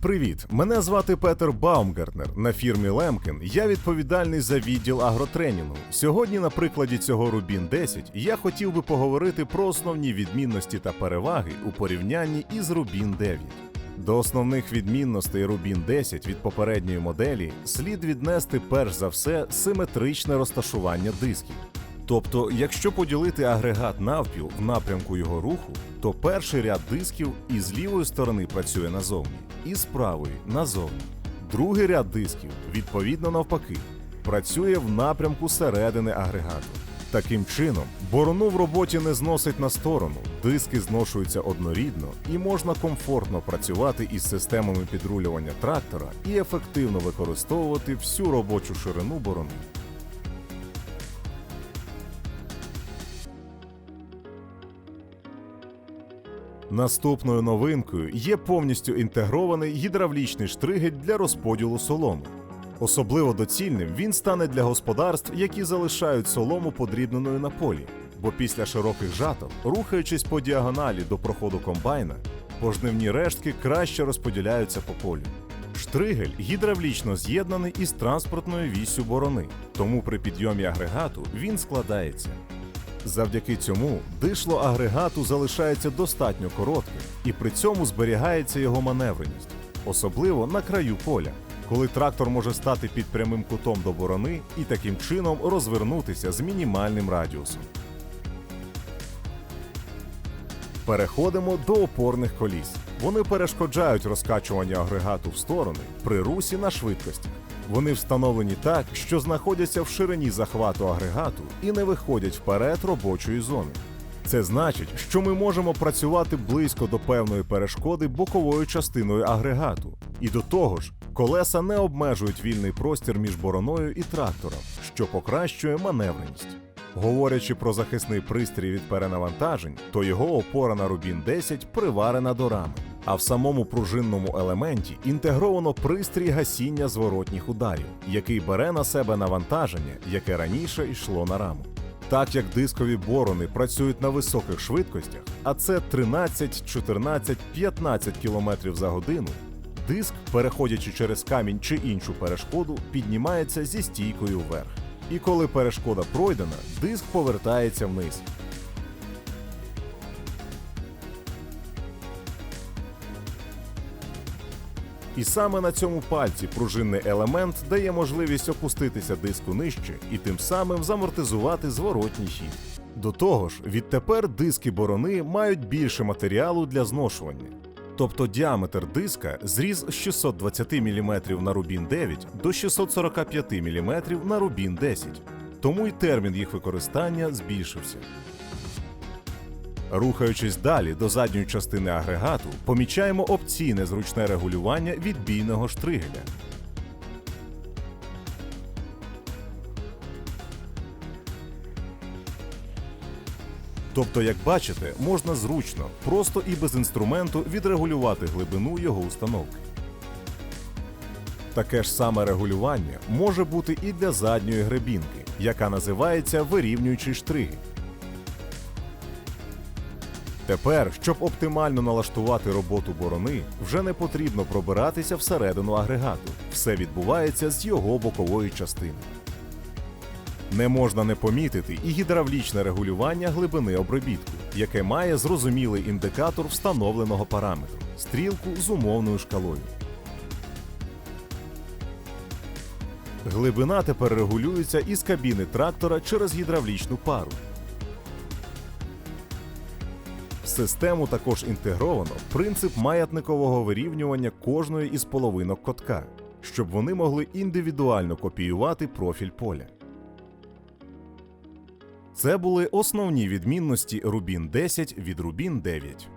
Привіт! Мене звати Петер Баумгартнер. На фірмі Лемкін я відповідальний за відділ агротренінгу. Сьогодні, на прикладі цього Рубін 10, я хотів би поговорити про основні відмінності та переваги у порівнянні із Рубін 9. До основних відмінностей Рубін 10 від попередньої моделі слід віднести перш за все симетричне розташування дисків. Тобто, якщо поділити агрегат навпіл в напрямку його руху, то перший ряд дисків із лівої сторони працює назовні, і з правої назовні. Другий ряд дисків, відповідно навпаки, працює в напрямку середини агрегату. Таким чином, борону в роботі не зносить на сторону, диски зношуються однорідно і можна комфортно працювати із системами підрулювання трактора і ефективно використовувати всю робочу ширину борони. Наступною новинкою є повністю інтегрований гідравлічний штригель для розподілу соломи. Особливо доцільним він стане для господарств, які залишають солому подрібненою на полі, бо після широких жаток, рухаючись по діагоналі до проходу комбайна, пожнивні рештки краще розподіляються по полю. Штригель гідравлічно з'єднаний із транспортною віссю борони, тому при підйомі агрегату він складається. Завдяки цьому дишло агрегату залишається достатньо коротким і при цьому зберігається його маневреність, особливо на краю поля, коли трактор може стати під прямим кутом до борони і таким чином розвернутися з мінімальним радіусом. Переходимо до опорних коліс. Вони перешкоджають розкачуванню агрегату в сторони при русі на швидкості. Вони встановлені так, що знаходяться в ширині захвату агрегату і не виходять вперед робочої зони. Це значить, що ми можемо працювати близько до певної перешкоди боковою частиною агрегату. І до того ж, колеса не обмежують вільний простір між бороною і трактором, що покращує маневреність. Говорячи про захисний пристрій від перенавантажень, то його опора на Рубін 10 приварена до рами. А в самому пружинному елементі інтегровано пристрій гасіння зворотніх ударів, який бере на себе навантаження, яке раніше йшло на раму. Так як дискові борони працюють на високих швидкостях, а це 13, 14, 15 км за годину, диск, переходячи через камінь чи іншу перешкоду, піднімається зі стійкою вверх. І коли перешкода пройдена, диск повертається вниз. І саме на цьому пальці пружинний елемент дає можливість опуститися диску нижче і тим самим замортизувати зворотній хід. До того ж, відтепер диски борони мають більше матеріалу для зношування. Тобто діаметр диска зріс з 620 мм на рубін 9 до 645 мм на рубін 10, тому й термін їх використання збільшився. Рухаючись далі до задньої частини агрегату, помічаємо опційне зручне регулювання відбійного штригеля. Тобто, як бачите, можна зручно, просто і без інструменту відрегулювати глибину його установки. Таке ж саме регулювання може бути і для задньої гребінки, яка називається вирівнюючий штригель. Тепер, щоб оптимально налаштувати роботу борони, вже не потрібно пробиратися всередину агрегату. Все відбувається з його бокової частини. Не можна не помітити і гідравлічне регулювання глибини обробітку, яке має зрозумілий індикатор встановленого параметру стрілку з умовною шкалою. Глибина тепер регулюється із кабіни трактора через гідравлічну пару. В систему також інтегровано принцип маятникового вирівнювання кожної із половинок котка, щоб вони могли індивідуально копіювати профіль поля. Це були основні відмінності Рубін 10 від Рубін 9.